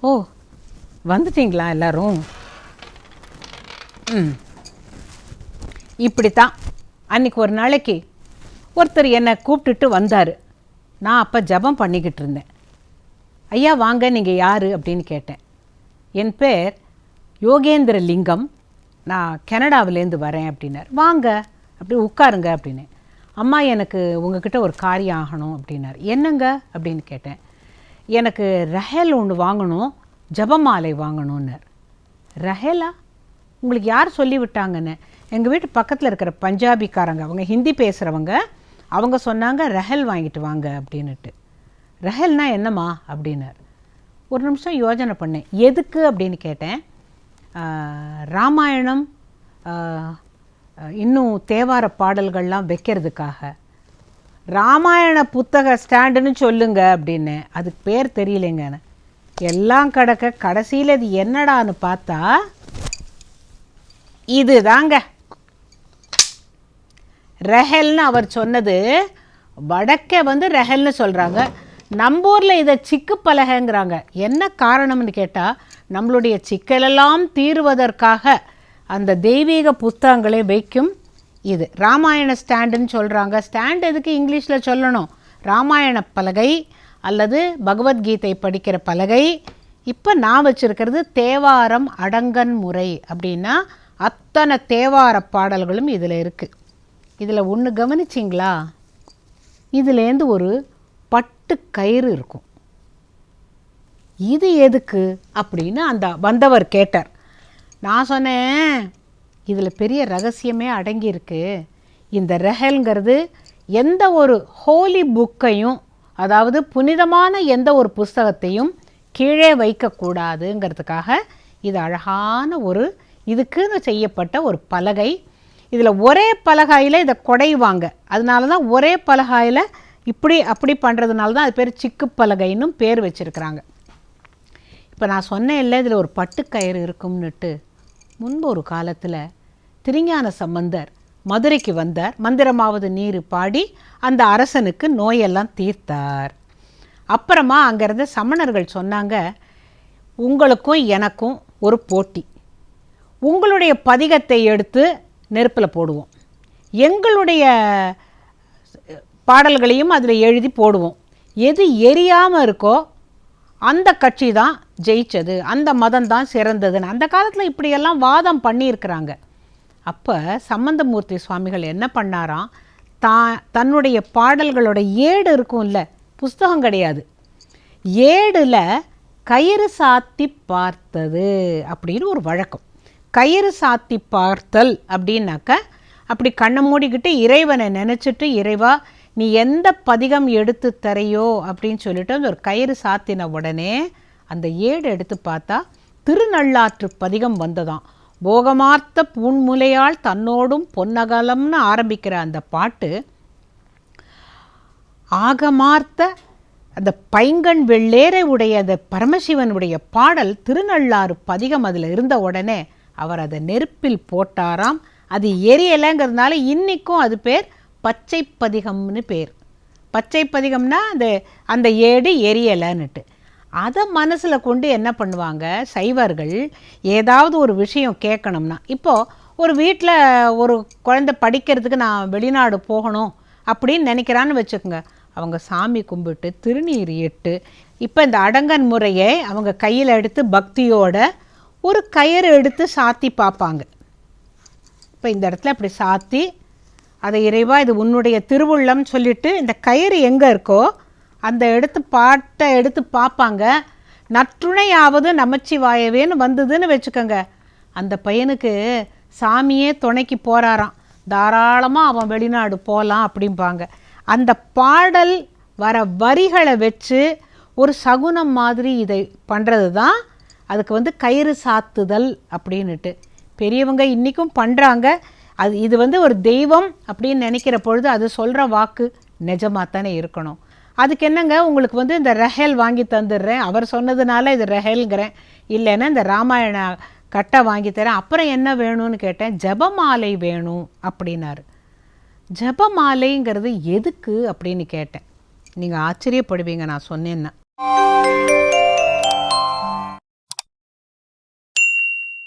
ஓ வந்துட்டீங்களா எல்லாரும்? ம். இப்படித்தான். அன்னைக்கு ஒரு நாளைக்கு ஒருத்தர் என்னை கூப்பிட்டுட்டு வந்தார். நான் அப்போ ஜெபம் பண்ணிக்கிட்டு இருந்தேன். ஐயா வாங்க நீங்கள் யார்? அப்படின்னு கேட்டேன். என் பேர் யோகேந்திர லிங்கம் நான் கனடாவிலேருந்து வரேன் அப்படின்னார். வாங்க அப்படி உட்காருங்க அப்படின்னு. அம்மா எனக்கு உங்ககிட்ட ஒரு காரியம் ஆகணும் அப்படின்னார். என்னங்க? அப்படின்னு கேட்டேன். எனக்கு ரஹேல் ஒன்று வாங்கணும் ஜபமாலை வாங்கணும்னார் ரஹேலா? உங்களுக்கு யார் சொல்லிவிட்டாங்கன்னு எங்கள் வீட்டு பக்கத்தில் இருக்கிற பஞ்சாபிக்காரங்க அவங்க ஹிந்தி பேசுகிறவங்க அவங்க சொன்னாங்க ரஹல் வாங்கிட்டு வாங்க அப்படின்னுட்டு. ரஹல்னா என்னம்மா? அப்படின்னார். ஒரு நிமிஷம் யோசனை பண்ணேன். எதுக்கு அப்படின்னு கேட்டேன். ராமாயணம் இன்னும் தேவார பாடல்கள்லாம் வைக்கிறதுக்காக. ராமாயண புத்தக ஸ்டாண்டுன்னு சொல்லுங்க அப்படின்னு. அதுக்கு பேர் தெரியலைங்க எல்லாம் கிடக்க கடைசியில் இது என்னடான்னு பார்த்தா இதுதாங்க. ரெஹல்னு அவர் சொன்னது வடக்கே வந்து ரெஹல்னு சொல்கிறாங்க நம்ம ஊரில் இதை சிக்கு பலகைங்கிறாங்க என்ன காரணம்னு கேட்டால் நம்மளுடைய சிக்கலெல்லாம் தீர்வதற்காக அந்த தெய்வீக புத்தகங்களை வைக்கும் இது ராமாயண ஸ்டாண்டுன்னு சொல்கிறாங்க ஸ்டாண்ட் எதுக்கு இங்கிலீஷில் சொல்லணும்? ராமாயண பலகை அல்லது பகவத்கீதை படிக்கிற பலகை. இப்போ நான் வச்சுருக்கிறது தேவாரம் அடங்கன் முறை அப்படின்னா அத்தனை தேவார பாடல்களும் இதில் இருக்குது இதில் ஒன்று கவனிச்சிங்களா? இதுலேருந்து ஒரு பட்டு கயிறு இருக்கும். இது எதுக்கு? அப்படின்னு அந்த வந்தவர் கேட்டார். நான் சொன்னேன் இதில் பெரிய ரகசியமே அடங்கியிருக்கு. இந்த ரெஹல்ங்கிறது எந்த ஒரு ஹோலி புக்கையும் அதாவது புனிதமான எந்த ஒரு புஸ்தகத்தையும் கீழே வைக்கக்கூடாதுங்கிறதுக்காக இது அழகான ஒரு இதுக்குன்னு செய்யப்பட்ட ஒரு பலகை. இதில் ஒரே பலகாயில் இதை குடைவாங்க. அதனால தான் ஒரே பலகாயில் இப்படி அப்படி பண்ணுறதுனால தான் அது பேர் சிக்கு பலகைன்னும் பேர் வச்சுருக்கிறாங்க. இப்போ நான் சொன்னேன் இல்லை இதில் ஒரு பட்டுக்கயிறு இருக்கும்னுட்டு. முன்பு ஒரு காலத்தில் திருஞான சம்பந்தர் மதுரைக்கு வந்தார். மந்திரமாவது நீர் பாடி அந்த அரசனுக்கு நோயெல்லாம் தீர்த்தார். அப்புறமா அங்கேருந்து சமணர்கள் சொன்னாங்க உங்களுக்கும் எனக்கும் ஒரு போட்டி. உங்களுடைய பதிகத்தை எடுத்து நெருப்பில் போடுவோம். எங்களுடைய பாடல்களையும் அதில் எழுதி போடுவோம். எது எரியாமல் இருக்கோ அந்த கட்சி தான் ஜெயிச்சது. அந்த மதம் தான் சிறந்ததுன்னு. அந்த காலத்தில் இப்படியெல்லாம் வாதம் பண்ணியிருக்கிறாங்க. அப்போ சம்பந்தமூர்த்தி சுவாமிகள் என்ன பண்ணாராம்? தான் தன்னுடைய பாடல்களோட ஏடு இருக்கும்ல புஸ்தகம் கிடையாது. ஏடில் கயிறு சாத்தி பார்த்தது அப்படின்னு ஒரு வழக்கம். கயிறு சாத்தி பார்த்தல் அப்படின்னாக்க அப்படி கண்ணை மூடிக்கிட்டு இறைவனை நினச்சிட்டு இறைவா நீ எந்த பதிகம் எடுத்து தரையோ அப்படின்னு சொல்லிட்டு அந்த ஒரு கயிறு சாத்தின உடனே அந்த ஏடு எடுத்து பார்த்தா திருநள்ளாற்று பதிகம் வந்ததாம். போகமார்த்த பூண்முலையால் தன்னோடும் பொன்னகலம்னு ஆரம்பிக்கிற அந்த பாட்டு ஆகமார்த்த அந்த பைங்கண் வெள்ளேரை உடைய அந்த பரமசிவனுடைய பாடல் திருநள்ளாறு பதிகம் அதில் இருந்த உடனே அவர் அதை நெருப்பில் போட்டாராம். அது எரியலைங்கிறதுனால இன்றைக்கும் அது பேர் பச்சை பதிகம்னு பேர். பச்சை பதிகம்னா அந்த அந்த ஏடு எரியலைன்னுட்டு. அதை மனசில் கொண்டு என்ன பண்ணுவாங்க? சைவர்கள் ஏதாவது ஒரு விஷயம் கேட்கணும்னா இப்போது ஒரு வீட்டில் ஒரு குழந்தை படிக்கிறதுக்கு நான் வெளிநாடு போகணும் அப்படின்னு நினைக்கிறான்னு வச்சுக்கோங்க. அவங்க சாமி கும்பிட்டு திருநீர் இட்டு இப்போ இந்த அடங்கன் முறையை அவங்க கையில் எடுத்து பக்தியோட ஒரு கயிறு எடுத்து சாத்தி பார்ப்பாங்க. இப்போ இந்த இடத்துல இப்படி சாத்தி அதை இறைவா இது உன்னுடைய திருவுள்ளம் சொல்லிட்டு இந்த கயிறு எங்கே இருக்கோ அந்த எடுத்து பாட்டை எடுத்து பார்ப்பாங்க நற்றுணையாவது நமச்சிவாயவேன்னு வந்ததுன்னு வச்சுக்கோங்க. அந்த பையனுக்கு சாமியே துணைக்கு போகிறாராம் தாராளமாக அவன் வெளிநாடு போகலாம் அப்படிம்பாங்க. அந்த பாடல் வர வரிகளை வச்சு ஒரு சகுனம் மாதிரி இதை பண்ணுறது தான் அதுக்கு வந்து கயிறு சாத்துதல் அப்படின்னுட்டு. பெரியவங்க இன்றைக்கும் பண்ணுறாங்க அது இது வந்து ஒரு தெய்வம் அப்படின்னு நினைக்கிற பொழுது அது சொல்கிற வாக்கு நிஜமாக தானே இருக்கணும். அதுக்கு என்னங்க உங்களுக்கு வந்து இந்த ரஹேல் வாங்கி தந்துடுறேன். அவர் சொன்னதுனால இது ரஹேல்ங்கிறேன். இல்லைன்னா இந்த ராமாயண கட்டை வாங்கி தரேன். அப்புறம் என்ன வேணும்னு கேட்டேன். ஜெபமாலை வேணும் அப்படின்னாரு. ஜெபமாலைங்கிறது எதுக்கு அப்படின்னு கேட்டேன். நீங்கள் ஆச்சரியப்படுவீங்க நான் சொன்னேன்னா.